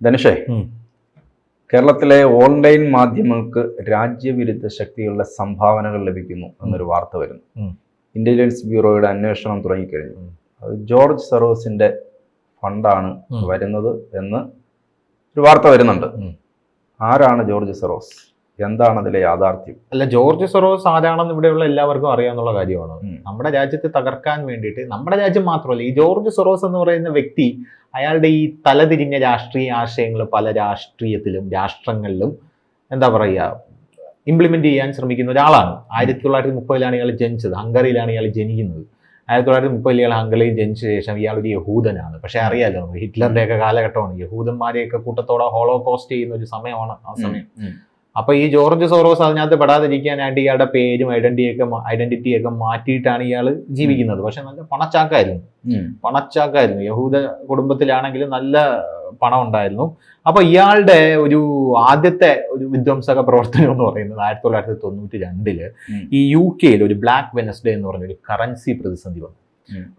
ധനുഷേ കേരളത്തിലെ ഓൺലൈൻ മാധ്യമങ്ങൾക്ക് രാജ്യവിരുദ്ധ ശക്തികളുടെ സംഭാവനകൾ ലഭിക്കുന്നു എന്നൊരു വാർത്ത വരുന്നു. ഇന്റലിജൻസ് ബ്യൂറോയുടെ അന്വേഷണം തുടങ്ങിക്കഴിഞ്ഞു. അത് ജോർജ് സറോസിന്റെ ഫണ്ടാണ് വരുന്നത് എന്ന് ഒരു വാർത്ത വരുന്നുണ്ട്. ആരാണ് ജോർജ് സറോസ് എന്താണ് അതിലെ യാഥാർത്ഥ്യം? അല്ല ജോർജ് സറോസ് ആരാണെന്ന് ഇവിടെയുള്ള എല്ലാവർക്കും അറിയാവുന്ന കാര്യമാണ്. നമ്മുടെ രാജ്യത്തെ തകർക്കാൻ വേണ്ടിയിട്ട് നമ്മുടെ രാജ്യം മാത്രമല്ല ഈ ജോർജ് സറോസ് എന്ന് പറയുന്ന വ്യക്തി അയാളുടെ ഈ തലതിരിഞ്ഞ രാഷ്ട്രീയ ആശയങ്ങൾ പല രാഷ്ട്രീയത്തിലും രാഷ്ട്രങ്ങളിലും എന്താ പറയുക ഇംപ്ലിമെന്റ് ചെയ്യാൻ ശ്രമിക്കുന്ന ഒരാളാണ്. ആയിരത്തി തൊള്ളായിരത്തി മുപ്പതിലാണ് ഇയാൾ ജനിച്ചത്. ഹംഗറിയിലാണ് ഇയാൾ ജനിക്കുന്നത്. ആയിരത്തി തൊള്ളായിരത്തി മുപ്പതിൽ ഇയാൾ ഹംഗറിയിൽ ജനിച്ച ശേഷം ഇയാൾ ഒരു യഹൂദനാണ്. പക്ഷേ അറിയാലോ ഹിറ്റ്ലറിന്റെയൊക്കെ കാലഘട്ടമാണ്. യഹൂദന്മാരെയൊക്കെ കൂട്ടത്തോടെ ഹോളോകോസ്റ്റ് ചെയ്യുന്ന ഒരു സമയമാണ് ആ സമയം. അപ്പൊ ഈ ജോർജ് സോറോസ് അതിനകത്ത് പെടാതിരിക്കാനായിട്ട് ഇയാളുടെ പേരും ഐഡന്റിറ്റിയൊക്കെ ഐഡന്റിറ്റിയൊക്കെ മാറ്റിയിട്ടാണ് ഇയാൾ ജീവിക്കുന്നത്. പക്ഷെ നല്ല പണച്ചാക്കായിരുന്നു. പണച്ചാക്കായിരുന്നു. യഹൂദ കുടുംബത്തിലാണെങ്കിലും നല്ല പണം ഉണ്ടായിരുന്നു. അപ്പൊ ഇയാളുടെ ഒരു ആദ്യത്തെ ഒരു വിധ്വംസക പ്രവർത്തനം എന്ന് പറയുന്നത് ആയിരത്തി തൊള്ളായിരത്തി തൊണ്ണൂറ്റി രണ്ടിൽ ഈ യു കെയിൽ ഒരു ബ്ലാക്ക് വെനസ്ഡേ എന്ന് പറഞ്ഞ ഒരു കറൻസി പ്രതിസന്ധി വന്നു.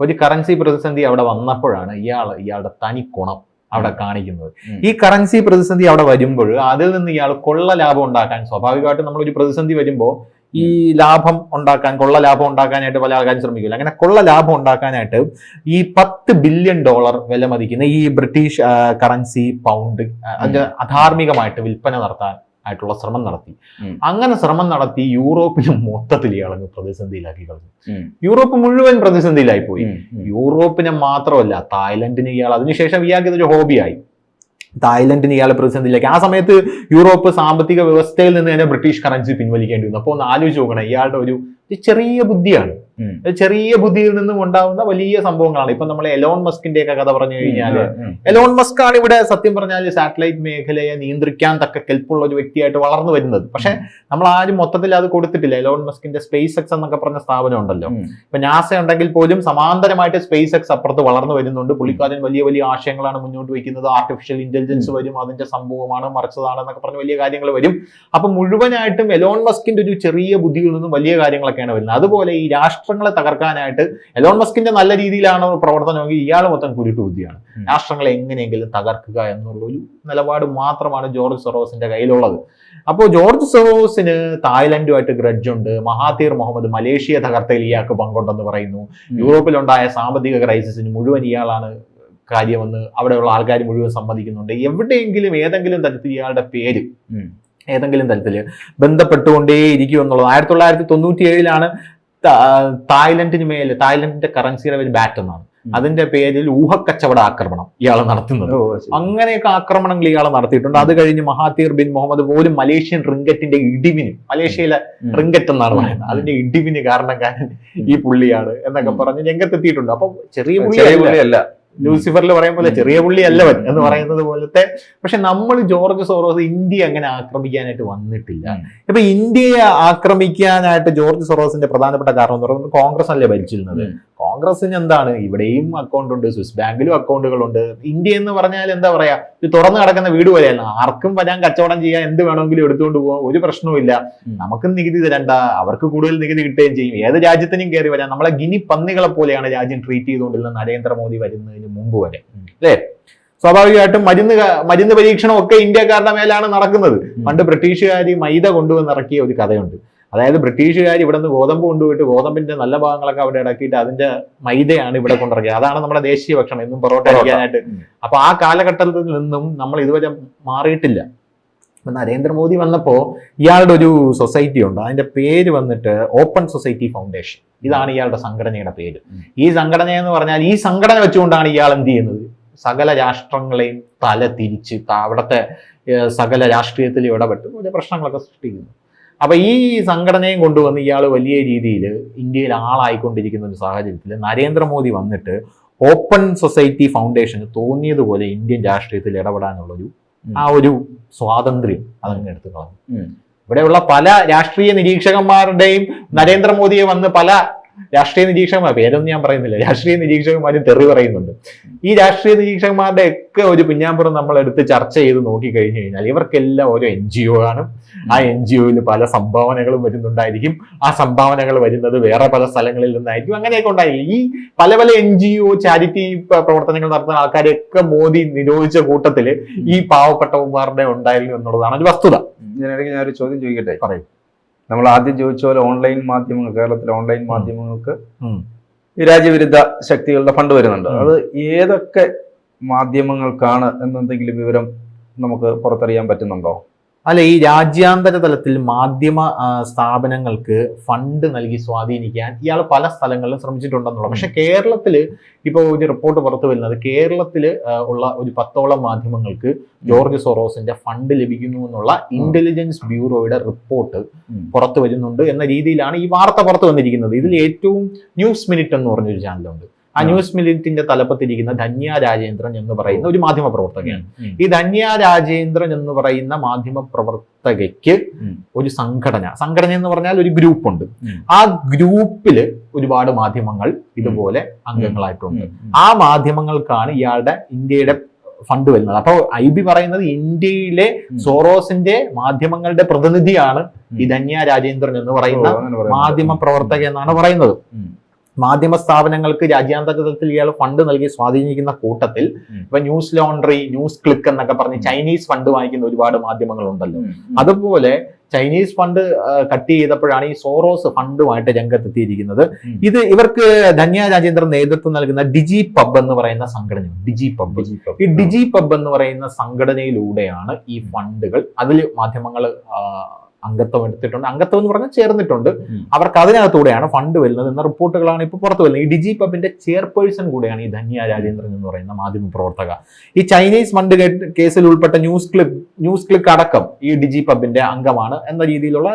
ഒരു കറൻസി പ്രതിസന്ധി അവിടെ വന്നപ്പോഴാണ് ഇയാൾ ഇയാളുടെ തനി അവിടെ കാണിക്കുന്നത്. ഈ കറൻസി പ്രതിസന്ധി അവിടെ വരുമ്പോൾ അതിൽ നിന്ന് ഇയാൾ കൊള്ള ലാഭം ഉണ്ടാക്കാൻ സ്വാഭാവികമായിട്ടും നമ്മളൊരു പ്രതിസന്ധി വരുമ്പോൾ ഈ ലാഭം ഉണ്ടാക്കാൻ കൊള്ള ലാഭം ഉണ്ടാക്കാനായിട്ട് പല ആൾക്കാരും ശ്രമിക്കില്ല. അങ്ങനെ കൊള്ള ലാഭം ഉണ്ടാക്കാനായിട്ട് ഈ പത്ത് ബില്യൺ ഡോളർ വില മതിക്കുന്ന ഈ ബ്രിട്ടീഷ് കറൻസി പൗണ്ട് അതിന്റെ അധാർമികമായിട്ട് വിൽപ്പന നടത്താൻ ആയിട്ടുള്ള ശ്രമം നടത്തി. അങ്ങനെ ശ്രമം നടത്തി യൂറോപ്പിന് മൊത്തത്തിൽ ഇളഞ്ഞു പ്രതിസന്ധിയിലാക്കി കളഞ്ഞു. യൂറോപ്പ് മുഴുവൻ പ്രതിസന്ധിയിലായി പോയി. യൂറോപ്പിനെ മാത്രമല്ല തായ്ലൻഡിന് ഇയാൾ അതിനുശേഷം ഇയാൾക്ക് ഇതൊരു ഹോബിയായി തായ്ലൻഡിന് ഇയാൾ പ്രതിസന്ധിയിലേക്ക്. ആ സമയത്ത് യൂറോപ്പ് സാമ്പത്തിക വ്യവസ്ഥയിൽ നിന്ന് തന്നെ ബ്രിട്ടീഷ് കറൻസി പിൻവലിക്കേണ്ടി വന്നു. അപ്പോൾ ഒന്ന് ആലോചിച്ച് നോക്കണം ഇയാളുടെ ഒരു ചെറിയ ബുദ്ധിയാണ്. ചെറിയ ബുദ്ധിയിൽ നിന്നും ഉണ്ടാവുന്ന വലിയ സംഭവങ്ങളാണ്. ഇപ്പൊ നമ്മൾ എലോൺ മസ്കിന്റെ ഒക്കെ കഥ പറഞ്ഞു കഴിഞ്ഞാൽ എലോൺ മസ്ക് ആണ് ഇവിടെ സത്യം പറഞ്ഞാൽ സാറ്റലൈറ്റ് മേഖലയെ നിയന്ത്രിക്കാൻ തക്ക കെൽപ്പുള്ള ഒരു വ്യക്തിയായിട്ട് വളർന്നു വരുന്നത്. പക്ഷെ നമ്മൾ ആരും മൊത്തത്തിൽ അത് കൊടുത്തിട്ടില്ല. എലോൺ മസ്കിന്റെ സ്പേസ് എക്സ് എന്നൊക്കെ പറഞ്ഞ സ്ഥാപനം ഉണ്ടല്ലോ. ഇപ്പൊ നാസ ഉണ്ടെങ്കിൽ പോലും സമാന്തരമായിട്ട് സ്പേസ് എക്സ് അപ്പുറത്ത് വളർന്നു വരുന്നുണ്ട്. പുള്ളിക്കാരൻ വലിയ വലിയ ആശയങ്ങളാണ് മുന്നോട്ട് വയ്ക്കുന്നത്. ആർട്ടിഫിഷ്യൽ ഇന്റലിജൻസ് വരും അതിന്റെ സംഭവമാണ് മറിച്ചതാണ് എന്നൊക്കെ പറഞ്ഞ് വലിയ കാര്യങ്ങൾ വരും. അപ്പൊ മുഴുവനായിട്ടും എലോൺ മസ്കിന്റെ ഒരു ചെറിയ ബുദ്ധിയിൽ നിന്നും വലിയ കാര്യങ്ങളൊക്കെയാണ് വരുന്നത്. അതുപോലെ ഈ രാഷ്ട്രങ്ങളെ തകർക്കാനായിട്ട് എലോൺ മസ്കിന്റെ നല്ല രീതിയിലാണ് പ്രവർത്തനമെങ്കിൽ ഇയാൾ മൊത്തം കുരുട്ട് ബുദ്ധിയാണ്. രാഷ്ട്രങ്ങളെ എങ്ങനെയെങ്കിലും തകർക്കുക എന്നുള്ള ഒരു നിലപാട് മാത്രമാണ് ജോർജ് സെറോസിന്റെ കയ്യിലുള്ളത്. അപ്പോൾ ജോർജ് സെറോസിന് തായ്ലൻഡുമായിട്ട് ഗ്രഡ്ജ് ഉണ്ട്. മഹാതീർ മുഹമ്മദ് മലേഷ്യ തകർത്തയിൽ ഇയാൾക്ക് പങ്കുണ്ടെന്ന് പറയുന്നു. യൂറോപ്പിലുണ്ടായ സാമ്പത്തിക ക്രൈസിസിന് മുഴുവൻ ഇയാളാണ് കാര്യമെന്ന് അവിടെയുള്ള ആൾക്കാർ മുഴുവൻ സമ്മതിക്കുന്നുണ്ട്. എവിടെയെങ്കിലും ഏതെങ്കിലും തരത്തിൽ ഇയാളുടെ പേര്. ഏതെങ്കിലും തരത്തിൽ ബന്ധപ്പെട്ടുകൊണ്ടേ ഇരിക്കും എന്നുള്ളത്. ആയിരത്തി തൊള്ളായിരത്തി തൊണ്ണൂറ്റി ഏഴിലാണ് തായ്ലൻഡിന് മേൽ തായ്ലൻഡിന്റെ കറൻസിയുടെ പേര് ബാറ്റ് എന്നാണ്. അതിന്റെ പേരിൽ ഊഹക്കച്ചവട ആക്രമണം ഇയാൾ നടത്തുന്നത്. അങ്ങനെയൊക്കെ ആക്രമണങ്ങൾ ഇയാൾ നടത്തിയിട്ടുണ്ട്. അത് കഴിഞ്ഞ് മഹാതീർ ബിൻ മുഹമ്മദ് പോലും മലേഷ്യൻ റിങ്കറ്റിന്റെ ഇടിവിന് മലേഷ്യയിലെ റിംഗറ്റ് റിങ്കറ്റ് എന്നാണ് പറയുന്നത്. അതിന്റെ ഇടിവിന് കാരണം ഈ പുള്ളിയാണ് എന്നൊക്കെ. പറഞ്ഞ് രംഗത്തെത്തിയിട്ടുണ്ട്. അപ്പൊ ചെറിയ ചെറിയ പുള്ളിയല്ല. ലൂസിഫറിൽ പറയും പോലെ ചെറിയ പുള്ളി അല്ലവൻ എന്ന്. പറയുന്നത് പോലത്തെ പക്ഷെ നമ്മൾ ജോർജ് സോറോസ് ഇന്ത്യ അങ്ങനെ ആക്രമിക്കാനായിട്ട് വന്നിട്ടില്ല. ഇപ്പൊ ഇന്ത്യയെ ആക്രമിക്കാനായിട്ട് ജോർജ് സൊറോസിന്റെ പ്രധാനപ്പെട്ട കാരണം എന്ന് പറയുന്നത് കോൺഗ്രസ് അല്ലേ ഭരിച്ചിരുന്നത്. കോൺഗ്രസിന് എന്താണ്? ഇവിടെയും അക്കൗണ്ട് ഉണ്ട് സ്വിസ് ബാങ്കിലും അക്കൗണ്ടുകളുണ്ട് ഇന്ത്യ എന്ന് പറഞ്ഞാൽ എന്താ പറയാ? ഇത് തുറന്നു കിടക്കുന്ന വീട് പോലെയല്ല. ആർക്കും വരാൻ കച്ചവടം ചെയ്യാൻ എന്ത് വേണമെങ്കിലും എടുത്തുകൊണ്ട് പോകാം ഒരു പ്രശ്നവുമില്ല. നമുക്കും നികുതി തരണ്ട. അവർക്ക് കൂടുതൽ നികുതി കിട്ടുകയും ചെയ്യും. ഏത് രാജ്യത്തിനും കയറി വരാം. നമ്മളെ ഗിനി പന്നികളെ പോലെയാണ് രാജ്യം ട്രീറ്റ് ചെയ്തുകൊണ്ടിരുന്നത്. നരേന്ദ്രമോദി വരുന്നതിന് മുമ്പ് വരെ. അല്ലേ? സ്വാഭാവികമായിട്ടും മരുന്ന് മരുന്ന് പരീക്ഷണം ഒക്കെ ഇന്ത്യക്കാരുടെ മേലാണ് നടക്കുന്നത്. പണ്ട് ബ്രിട്ടീഷുകാർ മൈദ കൊണ്ടുവന്ന് ഇറക്കിയ ഒരു കഥയുണ്ട്. അതായത് ബ്രിട്ടീഷുകാർ ഇവിടെ നിന്ന് ഗോതമ്പ് കൊണ്ടുപോയിട്ട് ഗോതമ്പിന്റെ നല്ല ഭാഗങ്ങളൊക്കെ അവിടെ ഇടക്കിയിട്ട് അതിന്റെ മൈദയാണ് ഇവിടെ കൊണ്ടിറക്കിയത് അതാണ് നമ്മുടെ ദേശീയ ഭക്ഷണം എന്നും പൊറോട്ട. കഴിക്കാനായിട്ട് അപ്പൊ ആ കാലഘട്ടത്തിൽ നിന്നും നമ്മൾ ഇതുവരെ മാറിയിട്ടില്ല. നരേന്ദ്രമോദി വന്നപ്പോ ഇയാളുടെ ഒരു സൊസൈറ്റി ഉണ്ട് അതിന്റെ പേര് വന്നിട്ട് ഓപ്പൺ സൊസൈറ്റി ഫൗണ്ടേഷൻ. ഇതാണ് ഇയാളുടെ സംഘടനയുടെ പേര്. ഈ സംഘടന എന്ന് പറഞ്ഞാൽ ഈ സംഘടന വെച്ചുകൊണ്ടാണ് ഇയാൾ എന്ത് ചെയ്യുന്നത്? സകല രാഷ്ട്രങ്ങളെയും തല തിരിച്ച് അവിടുത്തെ സകല രാഷ്ട്രീയത്തിൽ ഇടപെട്ട് വലിയ പ്രശ്നങ്ങളൊക്കെ സൃഷ്ടിക്കുന്നു. അപ്പൊ ഈ സംഘടനയും കൊണ്ടുവന്ന് ഇയാൾ വലിയ രീതിയിൽ ഇന്ത്യയിൽ ആളായിക്കൊണ്ടിരിക്കുന്ന ഒരു സാഹചര്യത്തിൽ നരേന്ദ്രമോദി വന്നിട്ട് ഓപ്പൺ സൊസൈറ്റി ഫൗണ്ടേഷന് തോന്നിയതുപോലെ ഇന്ത്യൻ രാഷ്ട്രീയത്തിൽ ഇടപെടാനുള്ളൊരു. ആ ഒരു സ്വാതന്ത്ര്യം അതങ്ങ് എടുത്തു കളഞ്ഞു. ഇവിടെയുള്ള പല രാഷ്ട്രീയ നിരീക്ഷകന്മാരുടെയും നരേന്ദ്രമോദിയെ വന്ന് പല രാഷ്ട്രീയ നിരീക്ഷകന്മാർ പേരൊന്നും ഞാൻ പറയുന്നില്ല. രാഷ്ട്രീയ നിരീക്ഷകന്മാരും തെറി പറയുന്നുണ്ട്. ഈ രാഷ്ട്രീയ നിരീക്ഷകന്മാരുടെ ഒക്കെ ഒരു പിന്നാമ്പുറം നമ്മൾ എടുത്ത് ചർച്ച ചെയ്ത് നോക്കി കഴിഞ്ഞു കഴിഞ്ഞാൽ ഇവർക്കെല്ലാം ഓരോ എൻ ജി ഒ ആണ്. ആ എൻ ജി ഒയിൽ പല സംഭാവനകളും വരുന്നുണ്ടായിരിക്കും. ആ സംഭാവനകൾ വരുന്നത് വേറെ പല സ്ഥലങ്ങളിൽ നിന്നായിരിക്കും. അങ്ങനെയൊക്കെ ഉണ്ടായിരിക്കും ഈ പല പല എൻ ജി ഒ ചാരിറ്റി പ്രവർത്തനങ്ങൾ നടത്തുന്ന ആൾക്കാരെയൊക്കെ മോദി നിരോധിച്ച കൂട്ടത്തിൽ ഈ പാവപ്പെട്ടവന്മാരുടെ ഉണ്ടായിരുന്നു എന്നുള്ളതാണ് ഒരു വസ്തുത. ഇതിനിടയ്ക്ക് ഞാനൊരു ചോദ്യം ചോദിക്കട്ടെ? പറയൂ. നമ്മൾ ആദ്യം ചോദിച്ച പോലെ ഓൺലൈൻ മാധ്യമങ്ങൾ കേരളത്തിലെ ഓൺലൈൻ മാധ്യമങ്ങൾക്ക് ഈ രാജ്യവിരുദ്ധ ശക്തികളുടെ ഫണ്ട് വരുന്നുണ്ട്. അത് ഏതൊക്കെ മാധ്യമങ്ങൾക്കാണ് എന്നെന്തെങ്കിലും വിവരം നമുക്ക് പുറത്തറിയാൻ പറ്റുന്നുണ്ടോ? അല്ല ഈ രാജ്യാന്തര തലത്തിൽ മാധ്യമ സ്ഥാപനങ്ങൾക്ക് ഫണ്ട് നൽകി സ്വാധീനിക്കാൻ ഇയാൾ പല സ്ഥലങ്ങളിലും ശ്രമിച്ചിട്ടുണ്ടെന്നുള്ളത് പക്ഷെ കേരളത്തിൽ ഇപ്പോൾ ഒരു റിപ്പോർട്ട് പുറത്തു വരുന്നത് കേരളത്തിൽ ഉള്ള ഒരു പത്തോളം മാധ്യമങ്ങൾക്ക് ജോർജ് സൊറോസിന്റെ ഫണ്ട് ലഭിക്കുന്നു എന്നുള്ള ഇന്റലിജൻസ് ബ്യൂറോയുടെ റിപ്പോർട്ട് പുറത്തു വരുന്നുണ്ട് എന്ന രീതിയിലാണ് ഈ വാർത്ത പുറത്തു വന്നിരിക്കുന്നത്. ഇതിൽ ഏറ്റവും ന്യൂസ് മിനിറ്റ് എന്ന് പറഞ്ഞൊരു ചാനലുണ്ട്. ആ. ന്യൂസ് മിനിറ്റിന്റെ തലപ്പത്തിരിക്കുന്ന ധന്യ രാജേന്ദ്രൻ എന്ന് പറയുന്ന ഒരു മാധ്യമ പ്രവർത്തകയാണ്. ഈ ധന്യ രാജേന്ദ്രൻ എന്ന് പറയുന്ന മാധ്യമ പ്രവർത്തകയ്ക്ക് ഒരു സംഘടന സംഘടന എന്ന് പറഞ്ഞാൽ ഒരു ഗ്രൂപ്പ് ഉണ്ട് ആ ഗ്രൂപ്പിൽ ഒരുപാട് മാധ്യമങ്ങൾ ഇതുപോലെ അംഗങ്ങളായിട്ടുണ്ട്. ആ മാധ്യമങ്ങൾക്കാണ് ഇയാളുടെ ഇന്ത്യയുടെ ഫണ്ട് വരുന്നത്. അപ്പോൾ ഐ ബി പറയുന്നത് ഇന്ത്യയിലെ സോറോസിന്റെ മാധ്യമങ്ങളുടെ പ്രതിനിധിയാണ് ഈ ധന്യ രാജേന്ദ്രൻ എന്ന് പറയുന്ന മാധ്യമ പ്രവർത്തക എന്നാണ് പറയുന്നത്. മാധ്യമ സ്ഥാപനങ്ങൾക്ക് രാജ്യാന്തര തലത്തിൽ ഇയാൾ ഫണ്ട് നൽകി സ്വാധീനിക്കുന്ന കൂട്ടത്തിൽ. ഇപ്പൊ ന്യൂസ് ലോണ്ടറി ന്യൂസ് ക്ലിക്ക് എന്നൊക്കെ പറഞ്ഞ് ചൈനീസ് ഫണ്ട് വാങ്ങിക്കുന്ന ഒരുപാട് മാധ്യമങ്ങളുണ്ടല്ലോ. അതുപോലെ ചൈനീസ് ഫണ്ട് കട്ട് ചെയ്തപ്പോഴാണ് ഈ സോറോസ് ഫണ്ടുമായിട്ട് രംഗത്തെത്തിയിരിക്കുന്നത്. ഇത് ഇവർക്ക് ധന്യ രാജേന്ദ്രൻ നേതൃത്വം നൽകുന്ന ഡിജി പബ് എന്ന് പറയുന്ന സംഘടന ഡിജി പബ് ഈ ഡിജി പബ് എന്ന് പറയുന്ന സംഘടനയിലൂടെയാണ് ഈ ഫണ്ടുകൾ. അതിൽ മാധ്യമങ്ങൾ അംഗത്വം എടുത്തിട്ടുണ്ട്. അംഗത്വം എന്ന് പറഞ്ഞാൽ ചേർന്നിട്ടുണ്ട്. അവർക്ക് അതിനകത്തൂടെയാണ് ഫണ്ട് വരുന്നത്. എന്ന റിപ്പോർട്ടുകളാണ് ഇപ്പോൾ പുറത്തു വരുന്നത്. ഈ ഡിജി പബിന്റെ ചെയർപേഴ്സൺ കൂടെയാണ് ഈ ധന്യ രാജേന്ദ്രൻ എന്ന് പറയുന്ന മാധ്യമ പ്രവർത്തക. ഈ ചൈനീസ് ഫണ്ട് കേസിൽ ഉൾപ്പെട്ട ന്യൂസ് ക്ലിപ്പ് ന്യൂസ് ക്ലിക്ക് അടക്കം ഈ ഡിജി പബിന്റെ അംഗമാണ് എന്ന രീതിയിലുള്ള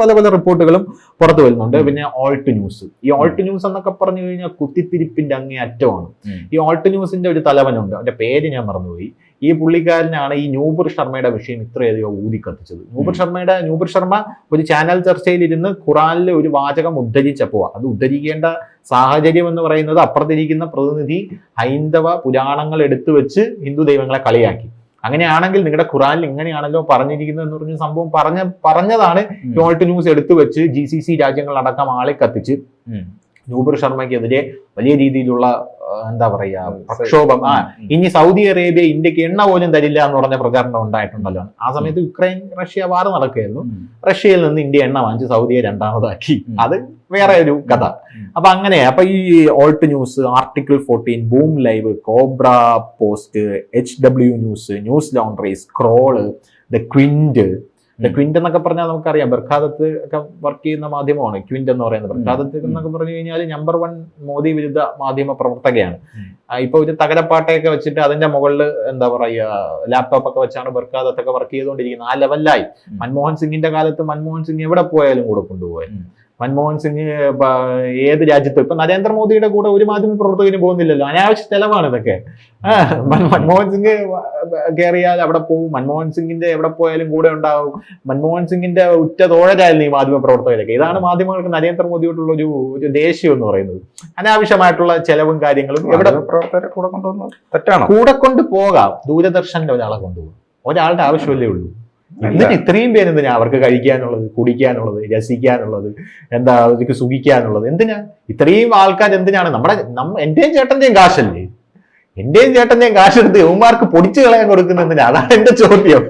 പല പല റിപ്പോർട്ടുകളും പുറത്തു വരുന്നുണ്ട്. പിന്നെ ഓൾട്ട് ന്യൂസ്. ഈ ഓൾട്ട് ന്യൂസ് എന്നൊക്കെ പറഞ്ഞു കഴിഞ്ഞാൽ കുത്തിത്തിരിപ്പിന്റെ അങ്ങേ അറ്റമാണ്. ഈ ഓൾട്ട് ന്യൂസിന്റെ ഒരു തലവനുണ്ട്. അവന്റെ പേര് ഞാൻ മറന്നുപോയി. ഈ പുള്ളിക്കാരനാണ് ഈ നൂപുർ ശർമ്മയുടെ വിഷയം ഇത്രയധികം ഊതി കത്തിച്ചത് നൂപുർ ശർമ്മയുടെ നൂപുർ ശർമ്മ ഒരു ചാനൽ ചർച്ചയിലിരുന്ന് ഖുറാനിലെ ഒരു വാചകം ഉദ്ധരിച്ചപ്പോൾ അത് ഉദ്ധരിക്കേണ്ട സാഹചര്യം എന്ന് പറയുന്നത് അപ്പുറത്തിരിക്കുന്ന പ്രതിനിധി ഹൈന്ദവ പുരാണങ്ങൾ എടുത്തു വെച്ച് ഹിന്ദു ദൈവങ്ങളെ കളിയാക്കി. അങ്ങനെയാണെങ്കിൽ നിങ്ങളുടെ ഖുറാനിൽ ഇങ്ങനെയാണല്ലോ പറഞ്ഞിരിക്കുന്നത് എന്ന് പറഞ്ഞ സംഭവം പറഞ്ഞ പറഞ്ഞതാണ്. ന്യൂസ് എടുത്തു വെച്ച് ജി സി സി രാജ്യങ്ങളടക്കം ആളെ കത്തിച്ച് നൂപുർ ശർമ്മയ്ക്കെതിരെ വലിയ രീതിയിലുള്ള എന്താ പറയാ പ്രക്ഷോഭം. ആ ഇനി സൗദി അറേബ്യ ഇന്ത്യയ്ക്ക് എണ്ണ പോലും തരില്ല എന്ന് പറഞ്ഞ പ്രചാരണം ഉണ്ടായിട്ടുണ്ടല്ലോ. ആ സമയത്ത് യുക്രൈൻ റഷ്യ വാർ നടക്കുകയായിരുന്നു. റഷ്യയിൽ നിന്ന് ഇന്ത്യ എണ്ണ വാങ്ങിച്ച് സൗദിയെ രണ്ടാമതാക്കി. അത് വേറെ ഒരു കഥ. അപ്പൊ അങ്ങനെ അപ്പൊ ഈ Alt News Article fourteen Boom Live Cobrapost H W News Newslaundry Scroll the ഉം. ക്വിന്റ് എന്നൊക്കെ പറഞ്ഞാൽ നമുക്കറിയാം. ബർഖാദത്ത് ഒക്കെ വർക്ക് ചെയ്യുന്ന മാധ്യമമാണ്. ക്വിന്റ് എന്ന് പറയുന്നത്. ബർഖാദത്ത് എന്നൊക്കെ പറഞ്ഞു കഴിഞ്ഞാൽ നമ്പർ വൺ മോദി വിരുദ്ധ മാധ്യമ പ്രവർത്തകയാണ്. ഇപ്പൊ ഒരു തകരപ്പാട്ടയൊക്കെ വെച്ചിട്ട് അതിന്റെ മുകളിൽ എന്താ പറയുക ലാപ്ടോപ്പ് ഒക്കെ വെച്ചാണ് ബർഖാദത്തൊക്കെ വർക്ക് ചെയ്തുകൊണ്ടിരിക്കുന്നത്. ആ ലെവലിലായി മൻമോഹൻ സിംഗിന്റെ കാലത്ത് മൻമോഹൻ സിംഗ് എവിടെ പോയാലും കൂടെ കൊണ്ടുപോയി ഉം. മൻമോഹൻ സിംഗ് ഏത് രാജ്യത്ത്. ഇപ്പൊ നരേന്ദ്രമോദിയുടെ കൂടെ ഒരു മാധ്യമ പ്രവർത്തകനും പോകുന്നില്ലല്ലോ. അനാവശ്യ ചെലവാണ് ഇതൊക്കെ. മൻമോഹൻ സിംഗ് കയറിയാൽ അവിടെ പോകും മൻമോഹൻ സിംഗിന്റെ എവിടെ പോയാലും കൂടെ ഉണ്ടാവും. മൻമോഹൻ സിംഗിന്റെ ഉറ്റ തോഴരായിരുന്നു ഈ മാധ്യമ പ്രവർത്തകരൊക്കെ. ഇതാണ് മാധ്യമങ്ങൾക്ക് നരേന്ദ്രമോദിയോടുള്ള ഒരു ഒരു ദേഷ്യം എന്ന് പറയുന്നത്. അനാവശ്യമായിട്ടുള്ള ചെലവും കാര്യങ്ങളും എവിടെ പ്രവർത്തകരെ കൂടെ കൊണ്ടുപോകുന്നു തെറ്റാണോ? കൂടെ കൊണ്ട് പോകാം. ദൂരദർശന്റെ ഒരാളെ കൊണ്ടുപോകും. ഒരാളുടെ ആവശ്യമല്ലേ ഉള്ളൂ. എന്തിനാ ഇത്രയും പേര് എന്തിനാ? അവർക്ക് കഴിക്കാനുള്ളത് കുടിക്കാനുള്ളത് രസിക്കാനുള്ളത് എന്താ അവർക്ക് സുഖിക്കാനുള്ളത്? എന്തിനാ? ഇത്രയും ആൾക്കാർ എന്തിനാണ്? നമ്മുടെ നമ്മ എന്റെയും ചേട്ടന്റെയും കാശല്ലേ? എന്റെയും ചേട്ടന്റെയും കാശെടുത്ത് യുവമാർക്ക് പൊടിച്ചു കളയാൻ കൊടുക്കുന്നതിന് അതാണ് എന്റെ ചോദ്യം.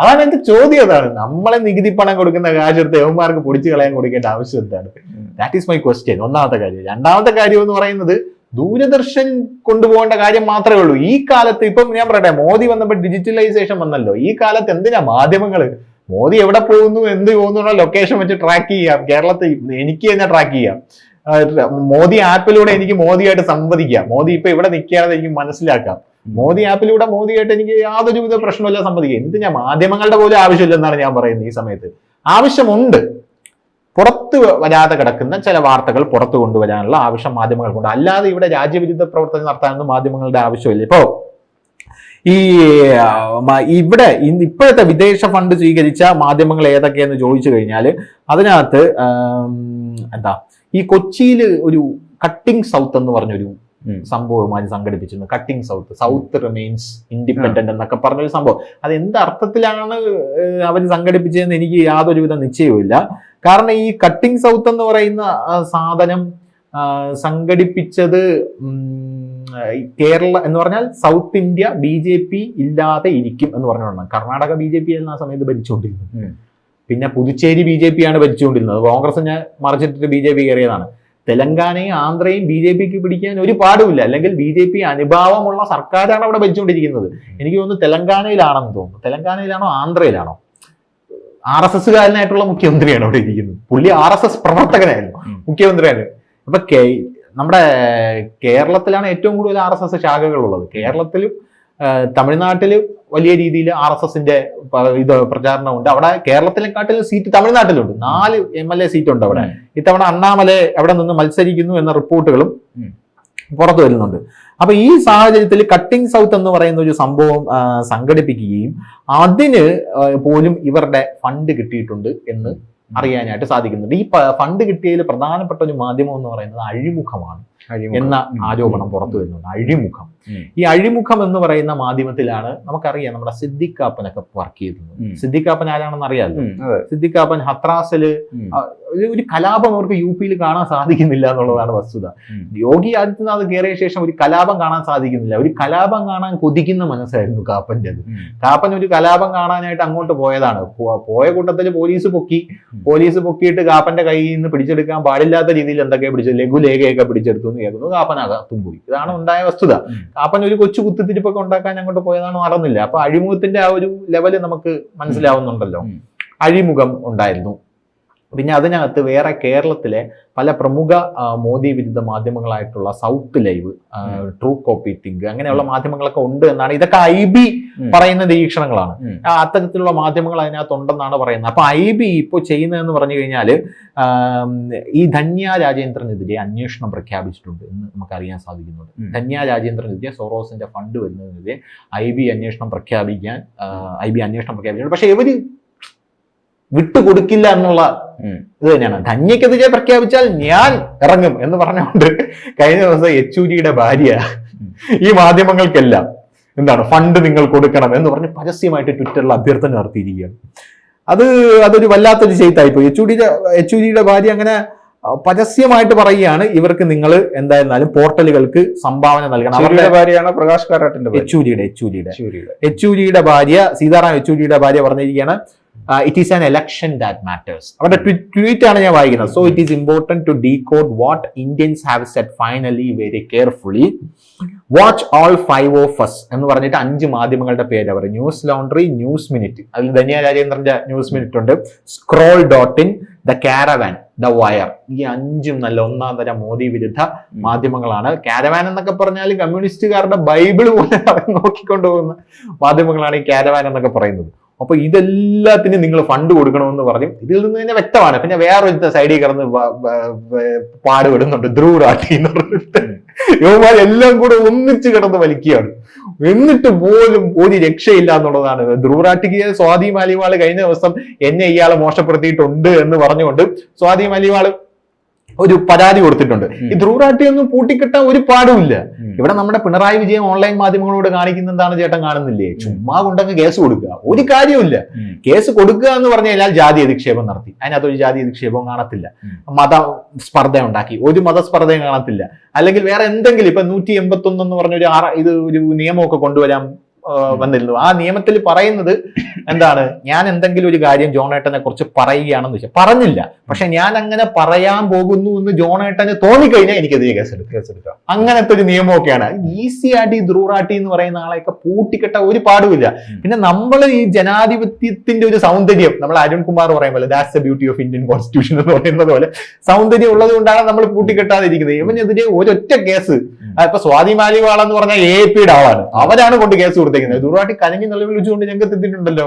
അതാണ് എന്റെ ചോദ്യം. അതാണ്. നമ്മളെ നികുതി പണം കൊടുക്കുന്ന കാശെടുത്ത് യവന്മാർക്ക് പൊടിച്ചു കളയാൻ കൊടുക്കേണ്ട ആവശ്യം എന്താണ്? ദാറ്റ് ഈസ് മൈ ക്വസ്റ്റ്യൻ ഒന്നാമത്തെ കാര്യം. രണ്ടാമത്തെ കാര്യം എന്ന് പറയുന്നത് ദൂരദർശൻ കൊണ്ടുപോകേണ്ട കാര്യം മാത്രമേ ഉള്ളൂ. ഈ കാലത്ത് ഇപ്പം ഞാൻ പറയട്ടെ മോദി വന്നപ്പോൾ ഡിജിറ്റലൈസേഷൻ വന്നല്ലോ. ഈ കാലത്ത് എന്തിനാ മാധ്യമങ്ങൾ മോദി എവിടെ പോകുന്നു എന്ത് പോകുന്നു ലൊക്കേഷൻ വെച്ച് ട്രാക്ക് ചെയ്യാം. കേരളത്തിൽ എനിക്ക് തന്നെ ട്രാക്ക് ചെയ്യാം. മോദി ആപ്പിലൂടെ എനിക്ക് മോദിയായിട്ട് സംവദിക്കാം. മോദി ഇപ്പൊ ഇവിടെ നിൽക്കുകയാണെന്ന് എനിക്ക് മനസ്സിലാക്കാം. മോദി ആപ്പിലൂടെ മോദിയായിട്ട് എനിക്ക് യാതൊരുവിധ പ്രശ്നമില്ല സംവദിക്കാം. ഞാൻ മാധ്യമങ്ങളുടെ പോലും ആവശ്യമില്ലെന്നാണ് ഞാൻ പറയുന്നത് ഈ സമയത്ത്. ആവശ്യമുണ്ട്. പുറത്ത് വരാതെ കിടക്കുന്ന ചില വാർത്തകൾ പുറത്തു കൊണ്ടുവരാനുള്ള ആവശ്യം മാധ്യമങ്ങൾക്കുണ്ട് അല്ലാതെ ഇവിടെ രാജ്യവിരുദ്ധ പ്രവർത്തനം നടത്താനൊന്നും മാധ്യമങ്ങളുടെ ആവശ്യമില്ല ഇപ്പോ ഈ ഇവിടെ ഇപ്പോഴത്തെ വിദേശ ഫണ്ട് സ്വീകരിച്ച മാധ്യമങ്ങൾ ഏതൊക്കെയെന്ന് ചോദിച്ചു കഴിഞ്ഞാൽ അതിനകത്ത് എന്താ ഈ കൊച്ചിയിൽ ഒരു കട്ടിംഗ് സൗത്ത് എന്ന് പറഞ്ഞൊരു. സംഭവമായി സംഘടിപ്പിച്ചിരുന്നു. Cutting South south remains independent എന്നൊക്കെ പറഞ്ഞൊരു സംഭവം. അത് എന്ത് അർത്ഥത്തിലാണ് അവർ സംഘടിപ്പിച്ചതെന്ന് എനിക്ക് യാതൊരുവിധ നിശ്ചയവുമില്ല. കാരണം ഈ കട്ടിംഗ് സൗത്ത് എന്ന് പറയുന്ന സാധനം സംഘടിപ്പിച്ചത് കേരള എന്ന് പറഞ്ഞാൽ South India B J P ഇല്ലാതെ ഇരിക്കും എന്ന് പറഞ്ഞുകൊണ്ടാണ്. കർണാടക ബി ജെ പി എന്ന ആ സമയത്ത് ഭരിച്ചുകൊണ്ടിരുന്നത്. പിന്നെ പുതുച്ചേരി ബി ജെ പി ആണ് ഭരിച്ചുകൊണ്ടിരുന്നത്. കോൺഗ്രസിനെ മറിച്ചിട്ടിട്ട് ബി ജെ പി കയറിയതാണ്. തെലങ്കാനയും ആന്ധ്രയും ബി ജെ പിക്ക് പിടിക്കാൻ ഒരു പാടുമില്ല. അല്ലെങ്കിൽ ബി ജെ പി അനുഭാവമുള്ള സർക്കാരാണ് അവിടെ ഭരിച്ചുകൊണ്ടിരിക്കുന്നത്. എനിക്ക് തോന്നുന്നു തെലങ്കാനയിലാണെന്ന് തോന്നുന്നു. തെലങ്കാനയിലാണോ ആന്ധ്രയിലാണോ? ആർ എസ് എസ്സുകാരനായിട്ടുള്ള മുഖ്യമന്ത്രിയാണ് അവിടെ ഇരിക്കുന്നത്. പുള്ളി ആർ എസ് എസ് പ്രവർത്തകനായിരുന്നു. മുഖ്യമന്ത്രിയാണ്. അപ്പൊ കേ- നമ്മുടെ കേരളത്തിലാണ് ഏറ്റവും കൂടുതൽ ആർ എസ് എസ് ശാഖകളുള്ളത്. കേരളത്തിലും ആ, തമിഴ്നാട്ടിൽ വലിയ രീതിയിൽ ആർ എസ് എസിന്റെ ഇത് പ്രചാരണമുണ്ട്. അവിടെ കേരളത്തിലെക്കാട്ടിലും സീറ്റ് തമിഴ്നാട്ടിലുണ്ട്. നാല് എം എൽ എ സീറ്റ് ഉണ്ട് അവിടെ. ഇത്തവണ അണ്ണാമലെ അവിടെ നിന്ന് മത്സരിക്കുന്നു എന്ന റിപ്പോർട്ടുകളും. പുറത്തു വരുന്നുണ്ട്. അപ്പൊ ഈ സാഹചര്യത്തിൽ കട്ടിംഗ് സൗത്ത് എന്ന് പറയുന്ന ഒരു സംഭവം സംഘടിപ്പിക്കുകയും അതിന് പോലും ഇവരുടെ ഫണ്ട് കിട്ടിയിട്ടുണ്ട് എന്ന് അറിയാനായിട്ട് സാധിക്കുന്നുണ്ട്. ഈ ഫണ്ട് കിട്ടിയതിൽ പ്രധാനപ്പെട്ട ഒരു മാധ്യമം എന്ന് പറയുന്നത് അഴിമുഖമാണ്. അഴിമുഖം. എന്ന ആരോപണം പുറത്തു വരുന്നുണ്ട്. അഴിമുഖം. ഈ അഴിമുഖം എന്ന് പറയുന്ന മാധ്യമത്തിലാണ് നമുക്കറിയാം നമ്മുടെ സിദ്ദിഖാപ്പനൊക്കെ വർക്ക് ചെയ്തിരുന്നത്. ഉം. സിദ്ദിഖാപ്പൻ ആരാണെന്ന് അറിയാമല്ലോ? സിദ്ദിഖാപ്പൻ ഹത്രാസിൽ ഒരു- കലാപം അവർക്ക് യു പിയിൽ കാണാൻ സാധിക്കുന്നില്ല എന്നുള്ളതാണ് വസ്തുത. യോഗി ആദിത്യനാഥ് കയറിയ ശേഷം ഒരു കലാപം കാണാൻ സാധിക്കുന്നില്ല. ഒരു കലാപം കാണാൻ കൊതിക്കുന്ന മനസ്സായിരുന്നു കാപ്പന്റെ അത് കാപ്പൻ ഒരു കലാപം കാണാനായിട്ട് അങ്ങോട്ട് പോയതാണ്. പോയ കൂട്ടത്തിൽ പോലീസ് പൊക്കി. പോലീസ് പൊക്കിയിട്ട് കാപ്പന്റെ കയ്യിൽ നിന്ന് പിടിച്ചെടുക്കാൻ പാടില്ലാത്ത രീതിയിൽ എന്തൊക്കെ പിടിച്ചു ലഘുലേഖയൊക്കെ പിടിച്ചെടുത്തു. എന്ന് കേൾക്കുന്നു. കാപ്പൻ അകത്തും പോയി ഇതാണ് ഉണ്ടായ വസ്തുത. കാപ്പൻ ഒരു കൊച്ചു കുത്തിത്തിരിപ്പൊക്കെ ഉണ്ടാക്കാൻ അങ്ങോട്ട് പോയതാണ് മറന്നില്ല. അപ്പൊ അഴിമുഖത്തിന്റെ ആ ഒരു ലെവൽ നമുക്ക് മനസ്സിലാവുന്നുണ്ടല്ലോ. അഴിമുഖം ഉണ്ടായിരുന്നു. പിന്നെ അതിനകത്ത് വേറെ കേരളത്തിലെ പല പ്രമുഖ മോദി വിരുദ്ധ മാധ്യമങ്ങളായിട്ടുള്ള South Live True Copy Think അങ്ങനെയുള്ള മാധ്യമങ്ങളൊക്കെ ഉണ്ട് എന്നാണ്. ഇതൊക്കെ ഐ ബി പറയുന്ന നിരീക്ഷണങ്ങളാണ്. അത്തരത്തിലുള്ള മാധ്യമങ്ങൾ അതിനകത്ത് ഉണ്ടെന്നാണ് പറയുന്നത്. അപ്പൊ ഐ ബി ഇപ്പോൾ ചെയ്യുന്നതെന്ന് പറഞ്ഞു കഴിഞ്ഞാൽ ഈ ധന്യ രാജേന്ദ്രനെതിരെ അന്വേഷണം പ്രഖ്യാപിച്ചിട്ടുണ്ട് എന്ന് നമുക്ക് അറിയാൻ സാധിക്കുന്നുണ്ട്. ധന്യ രാജേന്ദ്രനെതിരെ സോറോസിന്റെ ഫണ്ട് വരുന്നതിനെതിരെ ഐ ബി അന്വേഷണം പ്രഖ്യാപിക്കാൻ ഐ ബി അന്വേഷണം പ്രഖ്യാപിച്ചിട്ടുണ്ട്. പക്ഷേ ഇവർ വിട്ടുകൊടുക്കില്ല എന്നുള്ള. ഇത് തന്നെയാണ്. ധന്യക്കെതിരെ പ്രഖ്യാപിച്ചാൽ ഞാൻ ഇറങ്ങും എന്ന് പറഞ്ഞുകൊണ്ട് കഴിഞ്ഞ ദിവസം യെച്ചൂരിയുടെ ഭാര്യ ഈ മാധ്യമങ്ങൾക്കെല്ലാം എന്താണ് ഫണ്ട് നിങ്ങൾ കൊടുക്കണം എന്ന് പറഞ്ഞ് പരസ്യമായിട്ട് ട്വിറ്ററിൽ അഭ്യർത്ഥന നടത്തിയിരിക്കുകയാണ്. അത് അതൊരു വല്ലാത്തൊരു ചെയ്തായിപ്പോയി. യെച്ചൂരിയുടെ യെച്ചൂരിയുടെ ഭാര്യ അങ്ങനെ പരസ്യമായിട്ട് പറയുകയാണ്. ഇവർക്ക് നിങ്ങൾ എന്തായിരുന്നാലും പോർട്ടലുകൾക്ക് സംഭാവന നൽകണം. അവരുടെ ഭാര്യയാണ് പ്രകാശ് കാരാട്ടിന്റെ യെച്ചൂരിയുടെ. യെച്ചൂരിയുടെ. യെച്ചൂരിയുടെ ഭാര്യ സീതാറാം യെച്ചൂരിയുടെ ഭാര്യ പറഞ്ഞിരിക്കുകയാണ്. It is an election that matters അവരുടെ ട്വീറ്റ് ആണ് ഞാൻ വായിക്കുന്നത്. So it is important to decode what Indians have set finally very carefully watch all five of us എന്ന് പറഞ്ഞിട്ട് അഞ്ച് മാധ്യമങ്ങളുടെ പേര് അവർ ന്യൂസ് ലോണ്ടറി ന്യൂസ് മിനിറ്റ് അതിൽ ധനിയ രാജേന്ദ്രന്റെ ന്യൂസ് മിനിറ്റ് ഉണ്ട്. Scroll dot in the Caravan the Wire ഈ അഞ്ചും നല്ല ഒന്നാം തരം മോദി വിരുദ്ധ മാധ്യമങ്ങളാണ്. കാരവാൻ എന്നൊക്കെ പറഞ്ഞാൽ കമ്മ്യൂണിസ്റ്റുകാരുടെ ബൈബിൾ പോലെ നോക്കിക്കൊണ്ടുപോകുന്ന നോക്കിക്കൊണ്ടു പോകുന്ന മാധ്യമങ്ങളാണ് ഈ കാരവാൻ എന്നൊക്കെ പറയുന്നത്. അപ്പൊ ഇതെല്ലാത്തിനും നിങ്ങൾ ഫണ്ട് കൊടുക്കണമെന്ന് പറഞ്ഞു ഇതിൽ നിന്ന് തന്നെ വ്യക്തമാണ്. പിന്നെ വേറെ ഒരു സൈഡിൽ കിടന്ന് പാടുപെടുന്നുണ്ട്. ധ്രുവ് റാട്ടി എന്ന് പറഞ്ഞിട്ട്. യുവമാരെല്ലാം കൂടെ ഒന്നിച്ച് കിടന്ന് വലിക്കുകയാണ്. എന്നിട്ട് പോലും ഒരു രക്ഷയില്ല എന്നുള്ളതാണ് ധ്രുവരാട്ടിക്ക് സ്വാതി മാലിവാൾ കഴിഞ്ഞ ദിവസം എന്നെ ഇയാളെ മോശപ്പെടുത്തിയിട്ടുണ്ട് എന്ന് പറഞ്ഞുകൊണ്ട് സ്വാതി മാലിവാൾ ഒരു പരാതി കൊടുത്തിട്ടുണ്ട്. ഈ ധ്രുവ് റാട്ടി ഒന്നും പൂട്ടിക്കിട്ടാൻ ഒരു പാടുമില്ല. ഇവിടെ നമ്മുടെ പിണറായി വിജയൻ ഓൺലൈൻ മാധ്യമങ്ങളോട് കാണിക്കുന്ന എന്താണ് ചേട്ടൻ കാണുന്നില്ലേ? ചുമ്മാ കൊണ്ടങ്ങ് കേസ് കൊടുക്കുക. ഒരു കാര്യമില്ല കേസ് കൊടുക്കുക എന്ന് പറഞ്ഞു കഴിഞ്ഞാൽ ജാതി അധിക്ഷേപം നടത്തി. അതിനകത്ത് ഒരു ജാതി അധിക്ഷേപവും കാണത്തില്ല. മത സ്പർദ്ധ ഉണ്ടാക്കി ഒരു മതസ്പർദ്ധയും കാണത്തില്ല. അല്ലെങ്കിൽ വേറെ എന്തെങ്കിലും ഇപ്പൊ നൂറ്റി എൺപത്തി ഒന്ന് എന്ന് പറഞ്ഞ ഒരു ആറ ഇത് ഒരു നിയമമൊക്കെ കൊണ്ടുവരാൻ ആ, വന്നിരുന്നു. ആ നിയമത്തിൽ പറയുന്നത് എന്താണ്? ഞാൻ എന്തെങ്കിലും ഒരു കാര്യം ജോണേട്ടനെ കുറിച്ച് പറയുകയാണെന്ന് വെച്ചാൽ പറഞ്ഞില്ല. പക്ഷെ ഞാൻ അങ്ങനെ പറയാൻ പോകുന്നു എന്ന് ജോണേട്ടന് തോന്നിക്കഴിഞ്ഞാൽ എനിക്കെതിരെ കേസെടുക്കും. അങ്ങനത്തെ ഒരു നിയമമൊക്കെയാണ്. ഈസി ആട്ടി ഈ ധ്രുവറാട്ടി എന്ന് പറയുന്ന ആളെയൊക്കെ പൂട്ടിക്കെട്ട ഒരു പാടുമില്ല. പിന്നെ നമ്മൾ ഈ ജനാധിപത്യത്തിന്റെ ഒരു സൗന്ദര്യം നമ്മൾ അരുൺകുമാർ പറയും പോലെ that's the beauty of Indian constitution എന്ന് പറയുന്നത് പോലെ സൗന്ദര്യം ഉള്ളത് കൊണ്ടാണ് നമ്മൾ പൂട്ടിക്കെട്ടാതിരിക്കുന്നത്. ഇവനെതിരെ ഒരൊറ്റ കേസ് ഇപ്പൊ സ്വാതി മാലിവാള എന്ന് പറഞ്ഞാൽ എ പിയുടെ ആളാണ്. അവരാണ് കൊണ്ട് കേസ് കൊടുത്തേക്കുന്നത്. ദുർവാട്ടി കലങ്ങി നിലവിൽ വിളിച്ചുകൊണ്ട് ഞങ്ങൾക്ക് എത്തിയിട്ടുണ്ടല്ലോ.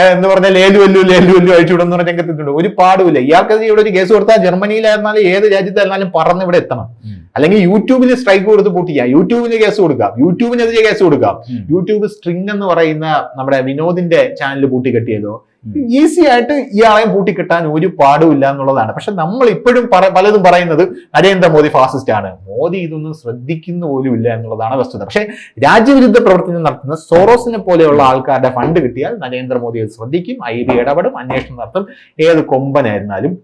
എന്ന് പറഞ്ഞാൽ ലേലു വല്ലു ലേലു വല്ലു അഴിച്ചുവിടുന്ന പറഞ്ഞ ഞങ്ങൾക്ക് എത്തിയിട്ടുണ്ട്. ഒരു പാടുമില്ല. ഇയാൾക്കെതിരെ ഇവിടെ ഒരു കേസ് കൊടുത്താൽ ജർമ്മനിയിലായിരുന്നാലും ഏത് രാജ്യത്തായിരുന്നാലും പറന്ന് ഇവിടെ എത്തണം. അല്ലെങ്കിൽ യൂട്യൂബിൽ സ്ട്രൈക്ക് കൊടുത്ത് പൂട്ടിക്കാം. യൂട്യൂബിന് കേസ് കൊടുക്കാം. യൂട്യൂബിനെതിരെ കേസ് കൊടുക്കാം. യൂട്യൂബ് സ്ട്രിങ് എന്ന് പറയുന്ന നമ്മുടെ വിനോദിന്റെ ചാനൽ പൂട്ടിക്കെട്ടിയതോ ഈസി ആയിട്ട് ഇയാളെയും പൂട്ടിക്കിട്ടാൻ ഒരു പാടുമില്ല എന്നുള്ളതാണ്. പക്ഷെ നമ്മൾ ഇപ്പോഴും പലതും പറയുന്നത് നരേന്ദ്രമോദി ഫാസിസ്റ്റ് ആണ്. മോദി ഇതൊന്നും ശ്രദ്ധിക്കുന്ന പോലും ഇല്ല എന്നുള്ളതാണ് വസ്തുത. പക്ഷേ രാജ്യവിരുദ്ധ പ്രവർത്തനം നടത്തുന്ന സോറോസിനെ പോലെയുള്ള ആൾക്കാരുടെ ഫണ്ട് കിട്ടിയാൽ നരേന്ദ്രമോദി അത് ശ്രദ്ധിക്കും ഐ ബി ഇടപെടും അന്വേഷണം നടത്തും ഏത് കൊമ്പനായിരുന്നാലും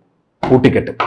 കൂട്ടിക്കെട്ടും